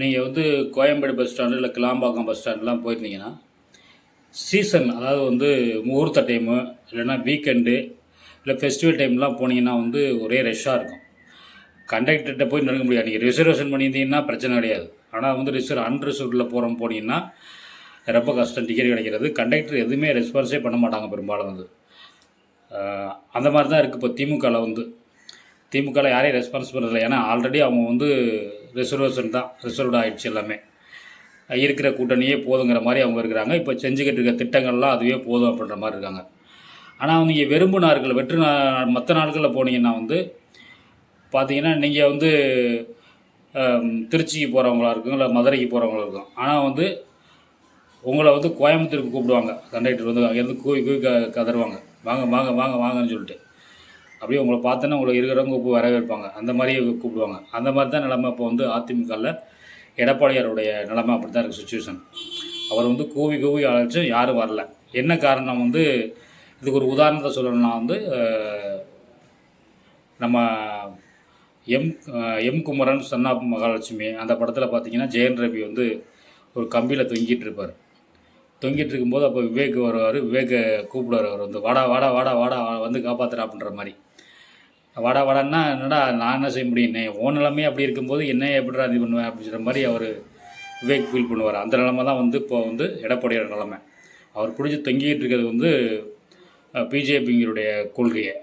நீங்கள் வந்து Koyambedu bus stand இல்லை கிளாம்பாக்கம் பஸ் ஸ்டாண்ட்லாம் போயிருந்தீங்கன்னா சீசன் அதாவது வந்து முகூர்த்த டைமு இல்லைன்னா வீக்கெண்டு இல்லை ஃபெஸ்டிவல் டைம்லாம் போனீங்கன்னா வந்து ஒரே ரஷ்ஷாக இருக்கும். கண்டக்டர்கிட்ட போய் நெருங்க முடியாது. நீங்கள் ரிசர்வேஷன் பண்ணியிருந்தீங்கன்னா பிரச்சனை கிடையாது. ஆனால் வந்து ரிசர்வ் அன்ரிசர்வ்டில் போகிறோம் போனீங்கன்னா ரொம்ப கஷ்டம் டிக்கெட் கிடைக்கிறது. கண்டக்டர் எதுவுமே ரெஸ்பான்ஸே பண்ண மாட்டாங்க பெரும்பாலும் வந்து. அந்த மாதிரி தான் இருக்குது இப்போ திமுகவில் வந்து. திமுகவில் யாரையும் ரெஸ்பான்ஸ் பண்ணுறதில்ல ஏன்னா ஆல்ரெடி அவங்க வந்து ரிசர்வேஷன் தான் ரிசர்வ்டு ஆகிடுச்சு எல்லாமே. இருக்கிற கூட்டணியே போதுங்கிற மாதிரி அவங்க இருக்கிறாங்க. இப்போ செஞ்சுக்கிட்டு இருக்க திட்டங்கள்லாம் அதுவே போதும் அப்படின்ற மாதிரி இருக்காங்க. ஆனால் நீங்கள் வெறும்பு நாட்கள் வெற்று நா மற்ற நாட்களில் போனீங்கன்னா வந்து பார்த்தீங்கன்னா நீங்கள் வந்து திருச்சிக்கு போகிறவங்களா இருக்கும் இல்லை மதுரைக்கு போகிறவங்களா இருக்கும் ஆனால் வந்து உங்களை வந்து கோயம்புத்தூருக்கு கூப்பிடுவாங்க. கண்டக்டர் வந்து அங்கேருந்து கூவி கூவி க கதருவாங்க வாங்க வாங்க வாங்க வாங்கன்னு சொல்லிட்டு. அப்படியே உங்களை பார்த்தோன்னா உங்களை இருக்கிறவங்க கூப்பிட்டு வரவேற்பாங்க. அந்த மாதிரி கூப்பிடுவாங்க. அந்த மாதிரி தான் நிலமை இப்போ வந்து அதிமுகவில் எடப்பாடியாருடைய நிலமை அப்படி தான் இருக்குது சுச்சுவேஷன் அவர் வந்து கூவி கூவி அழைச்சும் யாரும் வரல. என்ன காரணம் வந்து இதுக்கு ஒரு உதாரணத்தை சொல்லணும்னா வந்து நம்ம M M Kumaran son of Mahalakshmi அந்த படத்தில் பார்த்தீங்கன்னா ஜெயன் ரவி வந்து ஒரு கம்பியில் தொங்கிட்டு இருப்பார். தொங்கிட்டு இருக்கும்போது அப்போ விவேக் வருவார். விவேக்கை கூப்பிடுவார் அவர் வந்து வாடா வாடா வாடா வாடா வந்து காப்பாற்றுறா அப்படின்ற மாதிரி. வாடா வாடான்னா என்னடா நான் என்ன செய்ய முடியும்? என்ன ஓன் நிலமே அப்படி இருக்கும்போது என்ன எப்படிடா இது பண்ணுவேன் அப்படின்ற மாதிரி அவர் விவேக் ஃபீல் பண்ணுவார். அந்த நிலமை தான் வந்து இப்போ வந்து எடப்பாடியோட நிலமை. அவர் பிடிச்சி தொங்கிக்கிட்டு இருக்கிறது வந்து பிஜேபிங்களுடைய கொள்கையை.